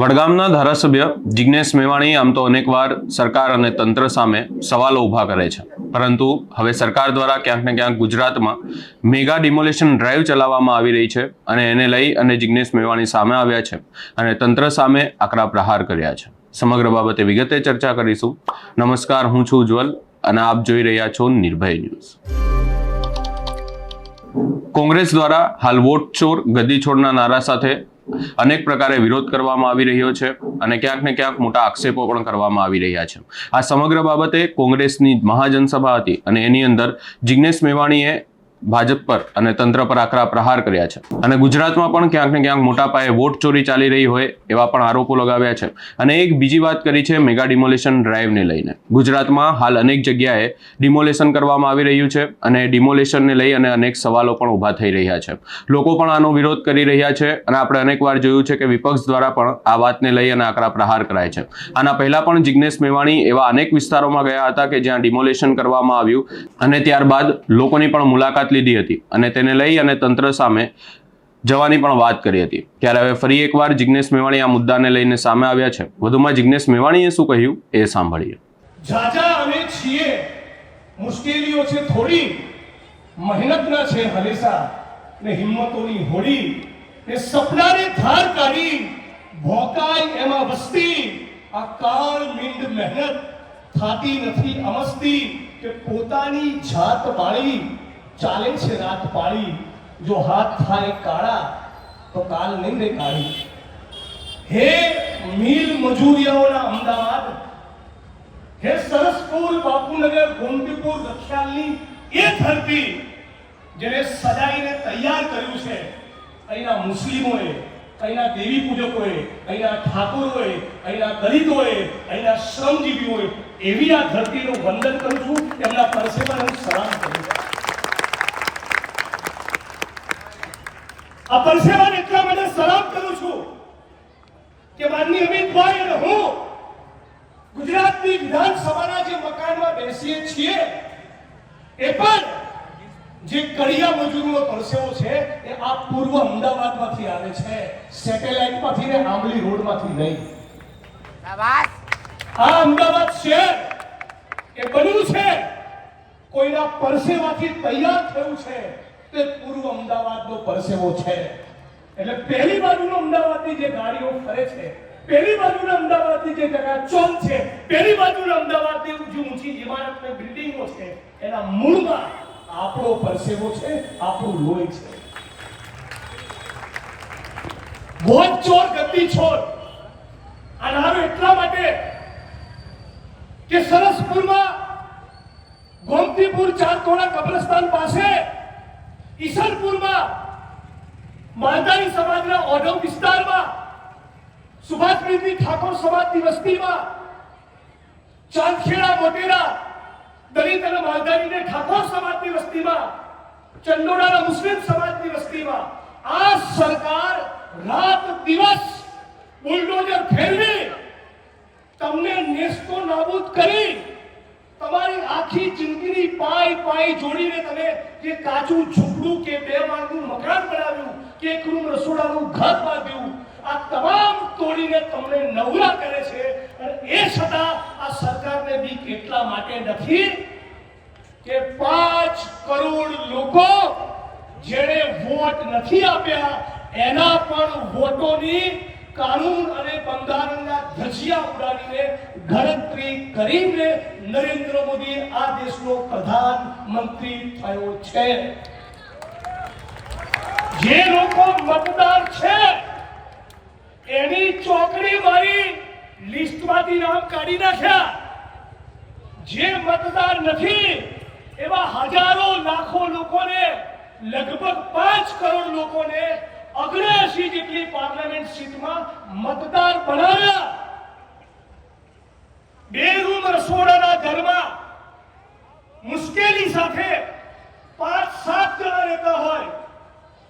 વડગામના ધારાસભ્ય જિજ્ઞેશ મેવાણી આમ તો અનેકવાર સરકાર અને તંત્ર સામે સવાલો ઊભા કરે છે. પરંતુ હવે સરકાર દ્વારા ક્યાંક ને ક્યાંક ગુજરાતમાં મેગા ડિમોલેશન ડ્રાઈવ ચલાવવામાં આવી રહી છે અને એને લઈ અને જિજ્ઞેશ મેવાણી સામે આવ્યા છે અને તંત્ર સામે આકરા પ્રહાર કર્યા છે. સમગ્ર બાબતે વિગતે ચર્ચા કરીશું. નમસ્કાર, હું છું ઉજ્જવલ અને આપ જોઈ રહ્યા છો નિર્ભય ન્યૂઝ. કોંગ્રેસ દ્વારા હાલ વોટ ચોર, ગદ્દી છોડના નારા સાથે અનેક પ્રકારે વિરોધ કરવામાં આવી રહ્યો છે અને ક્યાંક ને ક્યાંક મોટા આક્ષેપો પણ કરવામાં આવી રહ્યા છે. આ સમગ્ર બાબતે કોંગ્રેસની મહાજનસભા હતી અને એની અંદર જિગ્નેશ મેવાણીએ ભાજપ પર અને તંત્ર પર આકરા પ્રહાર કર્યા છે. અને ગુજરાતમાં પણ ક્યાંક ને ક્યાંક મોટા પાયે વોટ ચોરી ચાલી રહી હોય એવા પણ આરોપો લગાવ્યા છે. અને એક બીજી વાત કરી છે મેગા ડિમોલેશન ડ્રાઈવને લઈને. ગુજરાતમાં હાલ અનેક જગ્યાએ ડિમોલેશન કરવામાં આવી રહ્યું છે અને ડિમોલેશનને લઈ અને અનેક સવાલો પણ ઊભા થઈ રહ્યા છે. લોકો પણ આનો વિરોધ કરી રહ્યા છે અને આપણે અનેકવાર જોયું છે કે વિપક્ષ દ્વારા પણ આ વાતને લઈ અને આકરા પ્રહાર કરાય છે. આના પહેલા પણ જિજ્ઞેશ મેવાણી એવા અનેક વિસ્તારોમાં ગયા હતા કે જ્યાં ડિમોલેશન કરવામાં આવ્યું અને ત્યારબાદ લોકોની પણ મુલાકાત લીધી હતી અને તેને લઈ અને તંત્ર સામે જવાની પણ વાત કરી હતી. ત્યારે હવે ફરી એકવાર જિજ્ઞેશ મેવાણી આ મુદ્દાને લઈને સામે આવ્યા છે. વધુમાં જિજ્ઞેશ મેવાણીએ શું કહ્યું એ સાંભળીએ. જાજા અમે છીએ. મુશ્કેલીઓ છે થોડી. મહેનતના છે હલેસા ને હિંમતોની હોડી ને સપનાને ધાર કાઢી ભોકાય એમાં વસ્તી. આ કાળ મીંડ મહેનત થાતી નથી, અમસ્તી કે પોતાની જાત બાળી ચાલે છે રાત પાળી, જો હાથ થાય કાળા, તો કાલ નહીં રે કાળી. હે મિલ મજૂરિયાઓના અમદાવાદ, હે સરસપુર, બાપુનગર ગોમતીપુર રક્ષાલની એ ધરતી જેને સજાઈને તૈયાર કર્યું છે, અહીંના મુસ્લિમોએ, અહીંના દેવી પૂજકોએ, અહીંના ઠાકોરોએ, અહીંના દલિતોએ, અહીંના શ્રમજીવીઓએ એવી આ ધરતીનું વંદન કરું છું, એમના પરસેવાને સલામ કરું છું. આ પરસેવાને એટલા માટે સલામ કરું છું કે માનની અમિતભાઈ અને હું ગુજરાતની વિધાનસભાના જે મકાનમાં બેસીએ છીએ એ પણ જે કડિયા મજૂરનો પરસેવો છે એ આ પૂર્વ અમદાવાદમાંથી આવે છે સેટેલાઇટમાંથી ને આંબલી રોડમાંથી નહીં. આ અમદાવાદ શહેર એ બન્યું છે કોઈના પરસેવાથી તૈયાર થયું છે તે પૂર્વ અમદાવાદનો પરસેવો છે. એટલે પહેલી બાજુનો અમદાવાદની જે ગાડીઓ ફરે છે, પહેલી બાજુના અમદાવાદની જે જગા ચોક છે, પહેલી બાજુના અમદાવાદની ઊંચી ઊંચી ઇમારત ને બિલ્ડિંગો છે, એના મૂળમાં આપણો પરસેવો છે, આપણું લોહી છે. ભોજ ચોર ગતિ છોડ. આ નારો એટલા માટે કે સરસપુરમાં ગોમતીપુર ચારકોણા કબ્રસ્તાન પાસે ઈસનપુરમાં માલધારી સમાજના ઓઢવ વિસ્તારમાં સુભાષપ્રીતિ ઠાકોર સમાજની વસ્તીમાં ચાંદખેડા મોટેરા દલિત અને માલધારીને ઠાકોર સમાજની વસ્તીમાં ચંડોળાના મુસ્લિમ સમાજની વસ્તીમાં આ સરકાર રાત દિવસ બુલડોઝર ફેરવી તમને નેસ્તો નાબૂદ કરી તમારી આખી જિંદગીની પાય પાય જોડીને તમે જે કાચું ઝૂંપડું કે બે માળનું મકાન બનાવ્યું કે એક રૂમ રસોડાનું ઘર બાંધ્યું, આ તમામ તોડીને તમને નવરા કરે છે. અને એ છતાં આ સરકારને બી કેટલા માટે નથી કે પાંચ કરોડ લોકો જેણે વોટ નથી આપ્યા, એના પણ વોટોની કાનૂન અને બંધારણના ધજિયા ઉડાડીને ગણતરી કરીને નરેન્દ્ર મોદી આ દેશનો પ્રધાનમંત્રી થયો છે. જે લોકો મતદાર છે, એની ચોકડી મારી લિસ્ટમાંથી નામ કાઢી નાખ્યા. જે મતદાર નથી, એવા હજારો લાખો લોકોને, લગભગ પાંચ કરોડ લોકોને અગ્નેસી જેટલી પાર્લામેન્ટ સીટમાં મતદાર બનાવ્યા બે રૂમ રસોડાના ઘરમાં મુશ્કેલી સાથે પાંચ, સાત જણા રહેતા હોય,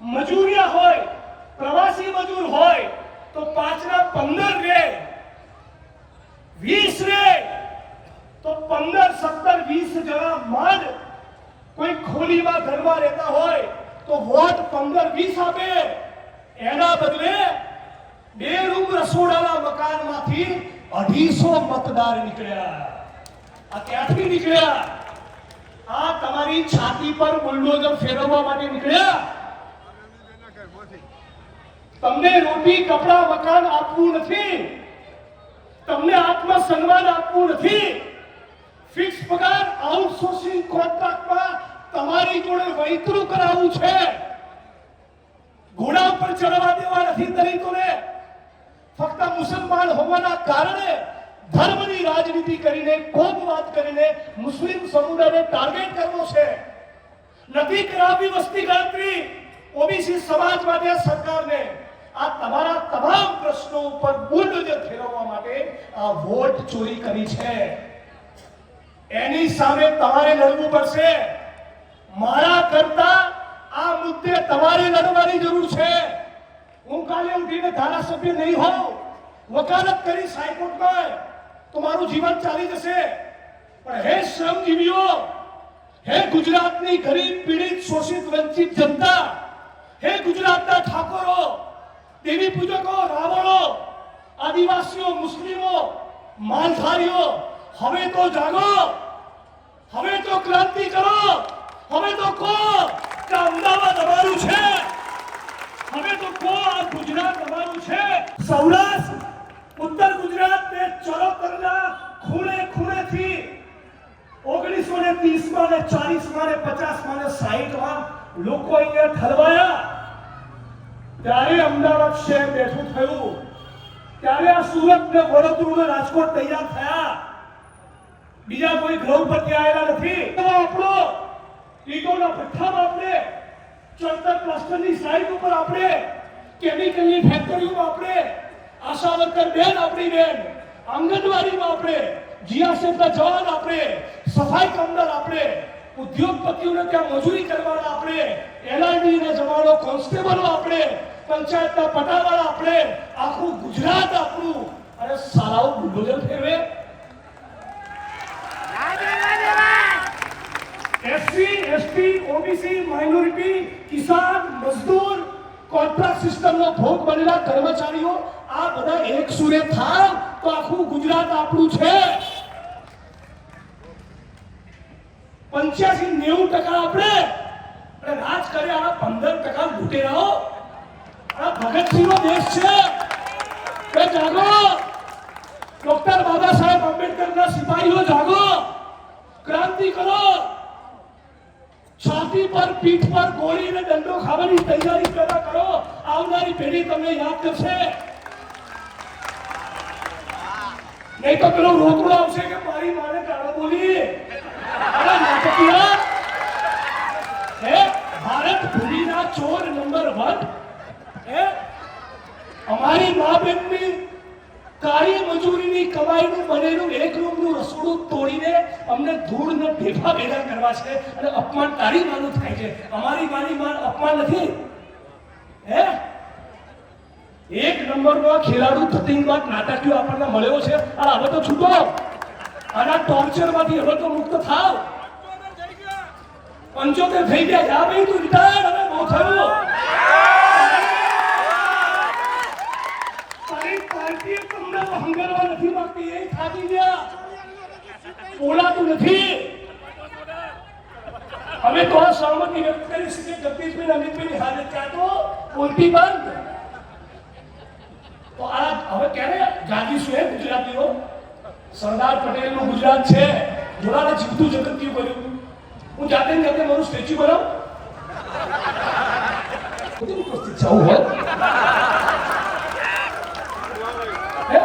મજૂરિયા હોય, પ્રવાસી મજૂર હોય, તો પાંચના પંદર રે, વીસ રે, તો પંદર, સત્તર, વીસ જણા માંડ કોઈ ખોલીમાં ઘરમાં રહેતા હોય, તો વોટ પંદર, વીસ આપે. એના બદલે બે રૂમ રસોડાના મકાનમાંથી અઢીસો મતદાર નીકળ્યા. આ ક્યાંથી નીકળ્યા? આ તમારી છાતી પર બુલડોઝર ફેરવવા માટે નીકળ્યા. તમને રોટી, કપડા, મકાન આપવું નથી. તમને આત્મસન્માન આપવું નથી. ફિક્સ પગાર આઉટસોર્સિંગ કોન્ટ્રાક્ટમાં તમારી જોડે વૈતરું કરાવવું છે. ઘોડા ઉપર ચડવા દેવા નથી દલિતોને. ફક્ત મુસલમાન હોવાના કારણે ધર્મની રાજનીતિ કરીને કોમવાદ કરીને મુસ્લિમ સમુદાયને ટાર્ગેટ કરવો છે. નથી કરાવી વસ્તી ગણતરી ઓબીસી સમાજ માટે સરકારને. આ તમારા તમામ પ્રશ્નો ઉપર બુલડોઝર ફેરવવા માટે આ વોટ ચોરી કરી છે. એની સામે તમારે લડવું પડશે. મારા કરતા આ મુદ્દે તમારે લડવાની જરૂર છે. હું કાલે ઉઠીને ધારાસભ્ય નહીં હોઉં, વકાલત કરી હાઈકોર્ટમાં, તો મારું જીવન ચાલી જશે. પણ હે શ્રમજીવીઓ, હે ગુજરાતની ગરીબ, પીડિત, શોષિત, વંચિત જનતા, હે ગુજરાતના ઠાકોરો, દેવી પૂજકો, રાવણો, આદિવાસીઓ, મુસ્લિમો, માલધારીઓ, હવે તો જાગો, હવે તો ક્રાંતિ કરો, હવે તો કહો અમદાવાદ અમારું છે. હવે તો કો આ ગુજરાત અમારું છે? સૌરાષ્ટ્ર, ઉત્તર ગુજરાત ને ચરોતરના ખૂણે ખૂણેથી ઓગણીસો ને ત્રીસમાં ને ચાલીસમાં ને પચાસમાં ને સાહીઠમાં લોકો અહીંયા ઠલવાયા. ત્યારે અમદાવાદ શહેર બેઠું થયું. ત્યારે આ સુરત ને વડોદરું ને રાજકોટ તૈયાર થયા. બીજા કોઈ ગ્રહ પરથી આવેલા નથી. આપણો ઈટોના ભઠ્ઠામાં આપણે ચડતર પ્લાસ્ટરની સાઈડ ઉપર આપણે કેમિકલની ફેક્ટરીઓમાં આપણે આશા વર્કર બેન આપણી બેન, આંગણવાડીમાં આપણે જીઆરસેફના જવાન આપણે, સફાઈ કામદાર આપણે, ઉદ્યોગપતિઓને ત્યાં મજૂરી કરવાના આપણે એલઆઈડી ના જવાનો, કોન્સ્ટેબલો આપણે, પંચાયતના પટાવાળા આપણે, આખું ગુજરાત આપણું. અને સારાઓ બુલડોઝર ફેરવે. એસસી એસટી ઓબીસી માઇનોરિટી કિસાન મજદૂર કોન્ટ્રાક્ટ સિસ્ટમનો ભોગ બનેલા કર્મચારીઓ આ બધા એક સુરે થાય તો આખું ગુજરાત આપણું છે પંચ્યાસી નેવું ટકા આપણે અને રાજ કર્યા આ પંદર ટકા લૂંટેરાઓ આ ભગતસિંહનો દેશ છે કે જાગો ડોક્ટર બાબા સાહેબ આંબેડકરના સિપાહીઓ જાગો ક્રાંતિ કરો છાતી પર, પીઠ પર ગોળીને દંડો ખાવાની તૈયારી પેદા કરો. આવનારી પેઢી તમને યાદ કરશે. નહીં તો પેલો રોકડો આવશે કે મારી માને ગાળો બોલી. અરે ભારત ભૂમિના ચોર નંબર વન. હે, અમારી મા બેનની કાળી મજૂરીની કમાઈનું, બનેલું, એક રૂમનું રસોડું તોડીને અમને ધૂળ ને ભેફા ભેગા કરવા છે અને અપમાન તારી માનું થાય છે. અમારી માની માન અપમાન નથી. હે? એક નંબરનો ખેલાડુ ધતિંગબાદ નાટકીય આપણને મળ્યો છે. અને હવે તો છૂટો. આના ટોર્ચરમાંથી હવે તો મુક્ત થાવ. પંચોતેર થઈ ગયા. જા ભાઈ તું રિટાયર હવે બહુ થયું તારી પાર્ટી હંગારવા નથી માંગતી, એ ખાધી ગયા બોલાતું નથી. અમે તો આ સહમતિ વ્યક્ત કરી છે કે જગદીશભાઈ અમિતભાઈની હાલત ત્યાં તો? બોલતી બંધ. તો આ હવે ક્યારે જાગીશું એ ગુજરાતીઓ? સરદાર પટેલનું ગુજરાત છે. જોડાને જીવતું જગત કયું કર્યું? હું જાતે જાતે મારું સ્ટેચ્યુ બનાવું? ઉપસ્થિત છે હોય હે?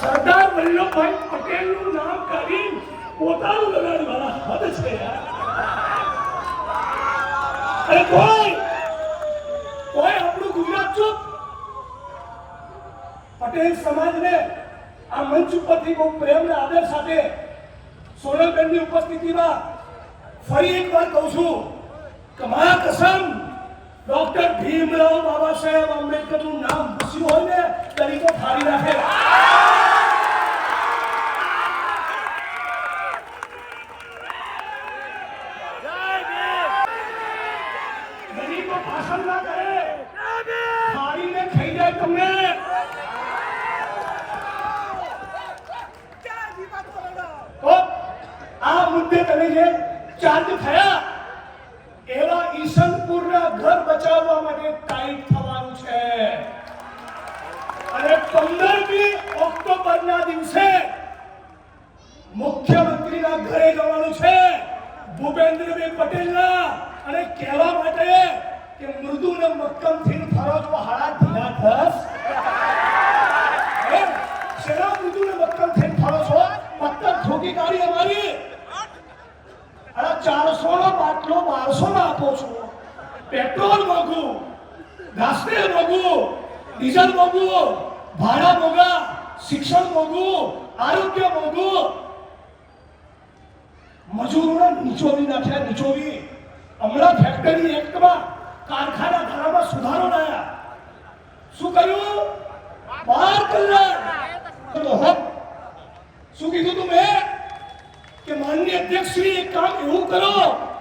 સરદાર વલ્લભભાઈ પટેલનું નામ કરી પોતાનું લગાડવાના હદ છે. અરે કોઈ કોઈ આપણું ગુજરાત ચૂપ. પટેલ સમાજને આ મંચ ઉપરથી બહુ પ્રેમ અને આદર સાથે સોનલબેનની ઉપસ્થિતિમાં ફરી એકવાર કહું છું કે મારા કસમ ડોક્ટર ભીમરાવ બાબા સાહેબ આંબેડકરનું નામ ઘૂસ્યું હોય ને તરીકો ફાડી નાખે. તમે. તો આ મુદ્દે માટે ટાઈટ થવાનું છે. અને પંદરમી ઓક્ટોબરના દિવસે મુખ્યમંત્રીના ઘરે જવાનું છે. ભૂપેન્દ્રભાઈ પટેલના. અને કહેવા માટે કે મૃદુને મક્કમથી ફરજ નો બારસો આપો છો. પેટ્રોલ મોંઘું ઘાસતેલ મોંઘું, ડીઝલ મોંઘું, ભાડા મોંઘા, શિક્ષણ મોંઘું, આરોગ્ય મોંઘું. મજૂરોને નીચોવી નાખ્યા, નીચોવી. હમણાં ફેક્ટરી એક્ટમાં કારખાના ધારામાં સુધારો લાયા. શું કર્યું? બાર કલાક. શું કીધું તું મેં? કે માનનીય અધ્યક્ષશ્રી એક કામ એવું કરો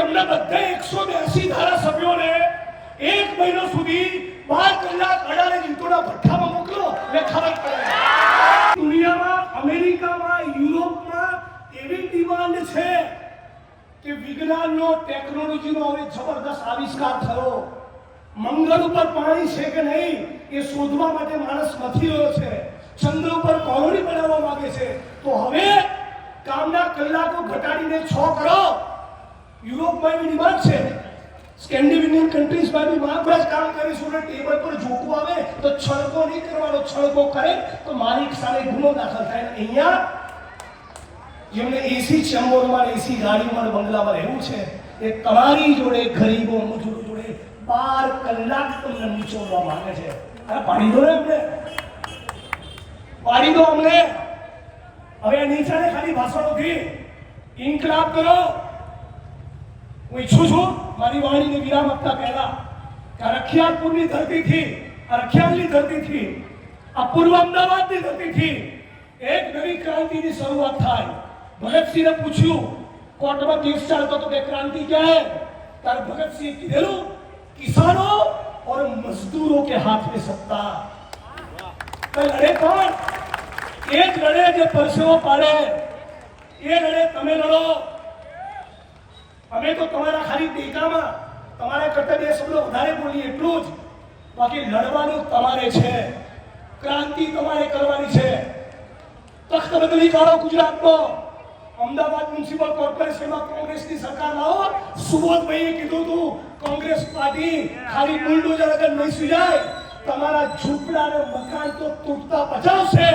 અમને બધા એકસો બ્યાસી ધારાસભ્યોને એક મહિનો સુધી બાર કલાક અડાડે જીતોના ભઠ્ઠામાં મોકલો એટલે ખબર પડે. દુનિયામાં, અમેરિકામાં, યુરોપમાં એવી ડિમાન્ડ છે કે વિજ્ઞાનનો, ટેકનોલોજીનો હવે જબરદસ્ત આવિષ્કાર થયો. મંગળ ઉપર પાણી છે કે નહીં, એ શોધવા માટે માણસ મથી રહ્યો છે. ચંદ્ર ઉપર કોલોની બનાવવા માંગે છે. તો હવે કામના કલાકો ઘટાડીને છ કરો. યુરોપમાં એવી ડિમાન્ડ છે. સ્કેન્ડિનેવિયન કન્ટ્રીઝમાં બી માં જ કામ કરીશું ને ટેબલ પર જોકો આવે તો છળકો નહીં કરવાનો, છળકો કરે તો માલિક સામે ગુનો દાખલ થાય. અહીંયા જેમને એસી ચેમ્બરમાં એસી ગાડીમાં બંગલામાં રહેવું છે. એ તમારી જોડે, ગરીબો, મજૂરો જોડે બાર કલાક તમને નીચોડવા માંગે છે. અરે પાડી દો ને અમને પાડી દો અમને. હવે નીચાને ખાલી ભાષણો થી ઇન્કલાબ કરો. હું ઈચ્છું છું મારી વાણીને વિરામ આપતા પહેલા કે આ રખિયાલપુરની ધરતીથી આ રખિયાલની ધરતીથી આ પૂર્વ અમદાવાદની ધરતીથી એક નવી ક્રાંતિની શરૂઆત થાય ભગતસિંહને પૂછ્યું કોર્ટમાં કેસ ચાલતો તો કે ક્રાંતિ ક્યાં હે ત્યારે ભગતસિંહે કીધેલું કિસાનો और मजदूरों के हाथ में सत्ता તો લડે કોણ એ જ લડે જે પરસેવો પાડે એ લડે તમે લડો અમે તો તમારા ખાલી ટેકામાં, તમારા કરતા બે શબ્દો વધારે બોલીએ, એટલું જ. બાકી લડવાનું તમારે છે. ક્રાંતિ તમારે કરવાની છે. તખ્ત બદલી કાઢો ગુજરાતનો. અમદાવાદ મ્યુનિસિપલ કોર્પોરેશનમાં કોંગ્રેસની સરકાર લાવો. સુબોધભાઈએ કીધું હતું કોંગ્રેસ પાર્ટી ખાલી બુલડોઝર અગર નહીં સુજાય. તમારા ઝૂંપડા અને મકાન તો તૂટતા બચાવશે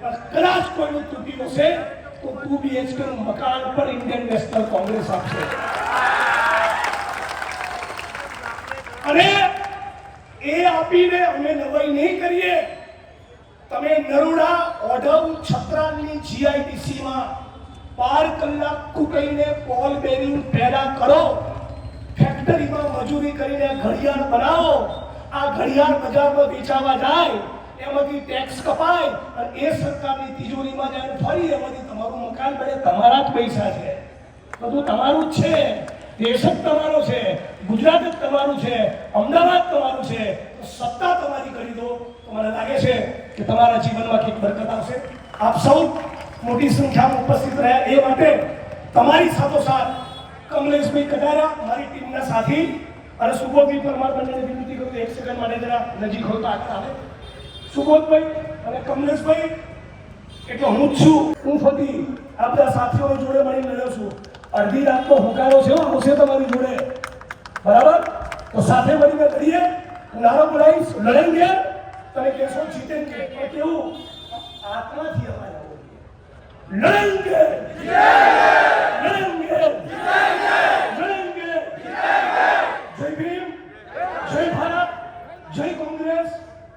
પણ કદાચ કોઈનું તૂટી જશે. તો ટુ બીએચકે મકાન પણ ઇન્ડિયન નેશનલ કોંગ્રેસ આપશે. અને એ આપીને અમે નવાઈ નહીં કરીએ. તમે નરોડા ઓઢવ છત્રાલની જીઆઈડીસીમાં બાર કલાક કૂટીને પોલ બેરિંગ પેદા કરો. ફેક્ટરીમાં મજૂરી કરીને ઘડિયાળ બનાવો. આ ઘડિયાળ બજારમાં વેચાવા જાય, એમાંથી ટેક્સ કપાય અને એ સરકારની તિજોરીમાં જાય ફરી એમાંથી મકાન બને તમારા જ પૈસા છે, બધું તમારું જ છે, દેશ જ તમારો છે, ગુજરાત જ તમારું છે, અમદાવાદ તમારું છે, તો સત્તા તમારી કરી દો. તો મને લાગે છે કે તમારા જીવનમાં કંઈક બરકત આવશે? આપ સૌ મોટી સંખ્યામાં ઉપસ્થિત રહ્યા. એ માટે તમારી સાથોસાથ કમલેશભાઈ કટારા મારી ટીમના સાથી, અને સુબોધભાઈ પરમાર બંનેને વિનંતી કરું એક સેકન્ડ માટે જરા નજીક હોતા આગળ આવે. સુબોધભાઈ અને કમલેશભાઈ, એટલે હું જ છું. હું ફતી આ બધા સાથીઓ જોડે મળીને લડ્યો છું અડધી રાતનો હુંકારો છે હો, આવશે તમારી જોડે બરાબર તો સાથે મળીને લડીએ હું નારો બોલાવીશ લડેંગે તમે કહેશો જીતેંગે પણ કેવું આત્માથી અમારે બોલીએ. લડેંગે લડેંગે લડેંગે જય ભીમ जय भारत जय कांग्रेस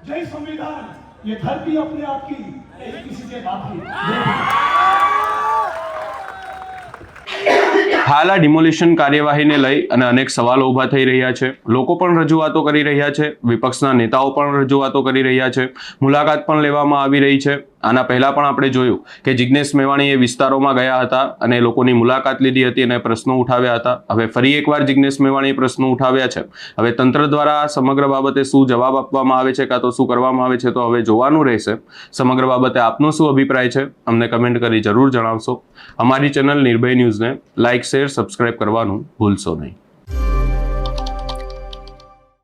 जय संविधान ये धरती अपने आप की ये किसी के बाप की जय भीम। હાલ આ ડિમોલિશન કાર્યવાહીને લઈ અને અનેક સવાલો ઊભા થઈ રહ્યા છે. લોકો પણ રજૂઆતો કરી રહ્યા છે. વિપક્ષના નેતાઓ પણ રજૂઆતો કરી રહ્યા છે. મુલાકાત પણ લેવામાં આવી રહી છે. આના પહેલા પણ આપણે જોયું કે જિજ્ઞેશ મેવાણી એ વિસ્તારોમાં ગયા હતા અને લોકોની મુલાકાત લીધી હતી અને પ્રશ્નો ઉઠાવ્યા હતા. હવે ફરી એકવાર જિજ્ઞેશ મેવાણીએ પ્રશ્નો ઉઠાવ્યા છે. હવે તંત્ર દ્વારા સમગ્ર બાબતે શું જવાબ આપવામાં આવે છે કાં તો શું કરવામાં આવે છે તો હવે જોવાનું રહેશે. સમગ્ર બાબતે આપનો શું અભિપ્રાય છે અમને કમેન્ટ કરી જરૂર જણાવશો. અમારી ચેનલ નિર્ભય ન્યૂઝને લાઇક શેર, સબસ્ક્રાઇબ કરવાનું ભૂલશો નહીં.